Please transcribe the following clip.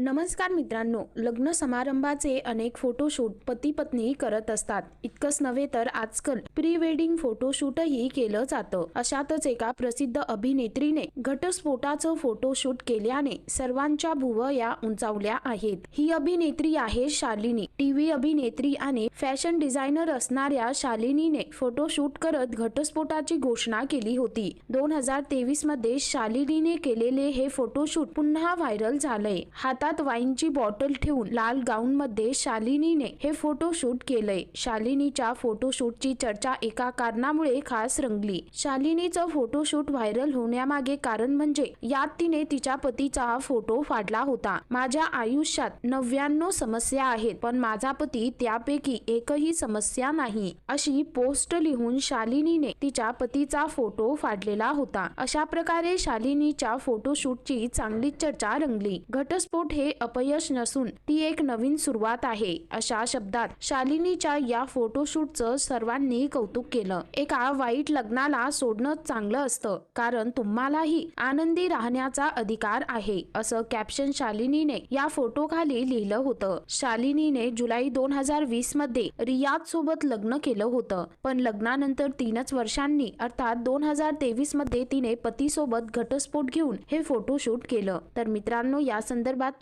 नमस्कार मित्रांनो लग्न समारंभाचे अनेक फोटोशूट पती पत्नी करत असतात. इतकंच नव्हे तर आजकाल प्री वेडिंग फोटोशूटही केलं जातं. अशातच एका प्रसिद्ध अभिनेत्रीने घटस्फोटाचं फोटोशूट केल्याने सर्वांच्या भुवया उंचावल्या आहेत. ही अभिनेत्री आहे शालिनी. टीव्ही अभिनेत्री आणि फॅशन डिझायनर असणाऱ्या शालिनीने फोटोशूट करत घटस्फोटाची घोषणा केली होती. दोन हजार तेवीसमध्ये शालिनीने केलेले हे फोटोशूट पुन्हा व्हायरल झालंय. हातात वाईनची बॉटल ठेवून लाल गाऊन मध्ये शालिनीने हे फोटोशूट केलंय. शालिनीच्या फोटोशूटची चर्चा एका कारणामुळे खास रंगली. शालिनीचं फोटोशूट व्हायरल होण्यामागे कारण म्हणजे यात तिने तिच्या पतीचा फोटो फाडला होता. माझ्या आयुष्यात नव्याण्णव समस्या आहेत पण माझा पती त्यापैकी एकही समस्या नाही अशी पोस्ट लिहून शालिनीने तिच्या पतीचा फोटो फाडलेला होता. अशा प्रकारे शालिनीच्या फोटोशूटची चांगलीच चर्चा रंगली. घटस्फोट हे अपयश नसून ती एक नवीन सुरुवात आहे अशा शब्दात शालिनीच्या या फोटोशूटचं सर्वांनी कौतुक केलं. एका वाईट लग्नाला सोडणं चांगलं असतं कारण तुम्हालाही आनंदी राहण्याचा अधिकार आहे असं कॅप्शन शालिनीने या फोटो खाली लिहिलं होतं. शालिनीने जुलै दोन हजार वीसमध्ये रियाद सोबत लग्न केलं होतं पण लग्नानंतर तीनच वर्षांनी अर्थात दोन हजार तेवीसमध्ये तिने पतीसोबत घटस्फोट घेऊन हे फोटोशूट केलं. तर मित्रांनो या संदर्भात